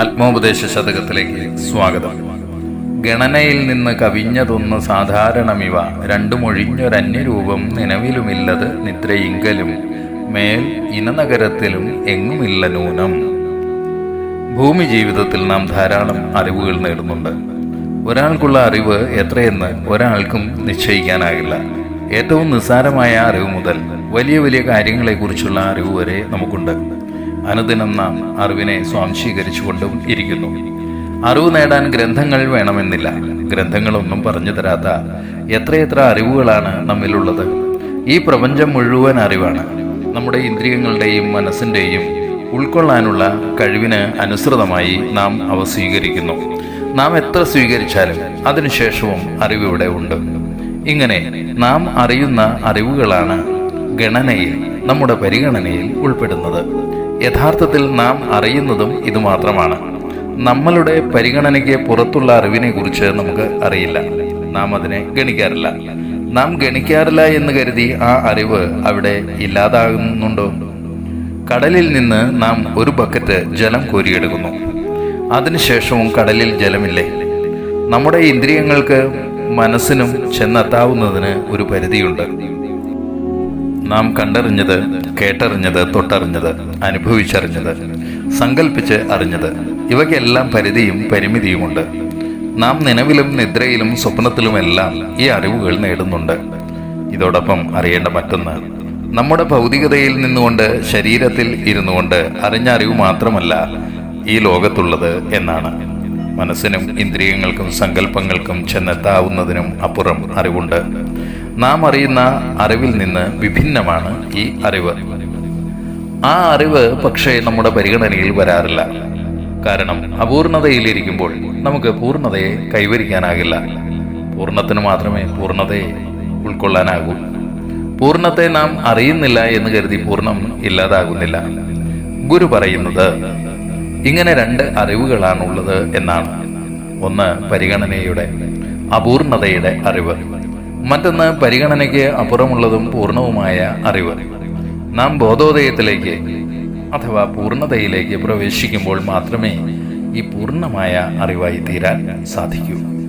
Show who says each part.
Speaker 1: ആത്മോപദേശ ശതകത്തിലേക്ക് സ്വാഗതം. ഗണനയിൽ നിന്ന് കവിഞ്ഞതൊന്ന് സാധാരണമിവ. രണ്ടുമൊഴിഞ്ഞൊരന്യരൂപം നിലവിലുമില്ലത് നിദ്രയിങ്കലും. മേൽ ഇനനഗരത്തിലും എങ്ങുമില്ല നൂനം. ഭൂമി ജീവിതത്തിൽ നാം ധാരാളം അറിവുകൾ നേടുന്നുണ്ട്. ഒരാൾക്കുള്ള അറിവ് എത്രയെന്ന് ഒരാൾക്കും നിശ്ചയിക്കാനാകില്ല. ഏറ്റവും നിസ്സാരമായ അറിവ് മുതൽ വലിയ വലിയ കാര്യങ്ങളെക്കുറിച്ചുള്ള അറിവ് വരെ നമുക്കുണ്ട്. അനുദിനം നാം അറിവിനെ സ്വാംശീകരിച്ചുകൊണ്ടും ഇരിക്കുന്നു. അറിവ് നേടാൻ ഗ്രന്ഥങ്ങൾ വേണമെന്നില്ല. ഗ്രന്ഥങ്ങളൊന്നും പറഞ്ഞു തരാത്ത എത്രയെത്ര അറിവുകളാണ് നമ്മിലുള്ളത്. ഈ പ്രപഞ്ചം മുഴുവൻ അറിവാണ്. നമ്മുടെ ഇന്ദ്രിയങ്ങളുടെയും മനസ്സിന്റെയും ഉൾക്കൊള്ളാനുള്ള കഴിവിന് അനുസൃതമായി നാം അവ സ്വീകരിക്കുന്നു. നാം എത്ര സ്വീകരിച്ചാലും അതിനുശേഷവും അറിവിവിടെ ഉണ്ട്. ഇങ്ങനെ നാം അറിയുന്ന അറിവുകളാണ് ഗണനയിൽ നമ്മുടെ പരിഗണനയിൽ ഉൾപ്പെടുന്നത്. യഥാർത്ഥത്തിൽ നാം അറിയുന്നതും ഇതുമാത്രമാണ്. നമ്മളുടെ പരിഗണനയ്ക്ക് പുറത്തുള്ള അറിവിനെ കുറിച്ച് നമുക്ക് അറിയില്ല. നാം അതിനെ ഗണിക്കാറില്ല. നാം ഗണിക്കാറില്ല എന്ന് കരുതി ആ അറിവ് അവിടെ ഇല്ലാതാകുന്നുണ്ടോ? കടലിൽ നിന്ന് നാം ഒരു ബക്കറ്റ് ജലം കോരിയെടുക്കുന്നു. അതിനുശേഷവും കടലിൽ ജലമില്ലേ? നമ്മുടെ ഇന്ദ്രിയങ്ങൾക്ക് മനസ്സിനും ചെന്നെത്താവുന്നതിന് ഒരു പരിധിയുണ്ട്. നാം കണ്ടറിഞ്ഞത് കേട്ടറിഞ്ഞത് തൊട്ടറിഞ്ഞത് അനുഭവിച്ചറിഞ്ഞത് സങ്കല്പിച്ച് അറിഞ്ഞത്. ഇവയ്ക്കെല്ലാം പരിധിയും പരിമിതിയുമുണ്ട്. നാം നിലവിലും നിദ്രയിലും സ്വപ്നത്തിലുമെല്ലാം ഈ അറിവുകൾ നേടുന്നുണ്ട്. ഇതോടൊപ്പം അറിയേണ്ട മറ്റൊന്ന് നമ്മുടെ ഭൗതികതയിൽ നിന്നുകൊണ്ട് ശരീരത്തിൽ ഇരുന്നുകൊണ്ട് അറിഞ്ഞ അറിവ് മാത്രമല്ല ഈ ലോകത്തുള്ളത് എന്നാണ്. മനസ്സിനും ഇന്ദ്രിയങ്ങൾക്കും സങ്കല്പങ്ങൾക്കും ചെന്നെത്താവുന്നതിനും അപ്പുറം അറിവുണ്ട്. നാം അറിയുന്ന അറിവിൽ നിന്ന് വിഭിന്നമാണ് ഈ അറിവ്. ആ അറിവ് പക്ഷേ നമ്മുടെ പരിഗണനയിൽ വരാറില്ല. കാരണം അപൂർണതയിലിരിക്കുമ്പോൾ നമുക്ക് പൂർണതയെ കൈവരിക്കാനാകില്ല. പൂർണത്തിന് മാത്രമേ പൂർണതയെ ഉൾക്കൊള്ളാനാകൂ. പൂർണത്തെ നാം അറിയുന്നില്ല എന്ന് കരുതി പൂർണം ഇല്ലാതാകുന്നില്ല. ഗുരു പറയുന്നത് ഇങ്ങനെ രണ്ട് അറിവുകളാണുള്ളത് എന്നാണ്. ഒന്ന് പരിഗണനയുടെ അപൂർണതയുടെ അറിവ്. മറ്റൊന്ന് പരിഗണനയ്ക്ക് അപ്പുറമുള്ളതും പൂർണവുമായ അറിവ്. നാം ബോധോദയത്തിലേക്ക് അഥവാ പൂർണതയിലേക്ക് പ്രവേശിക്കുമ്പോൾ മാത്രമേ ഈ പൂർണമായ അറിവായി തീരാൻ സാധിക്കൂ.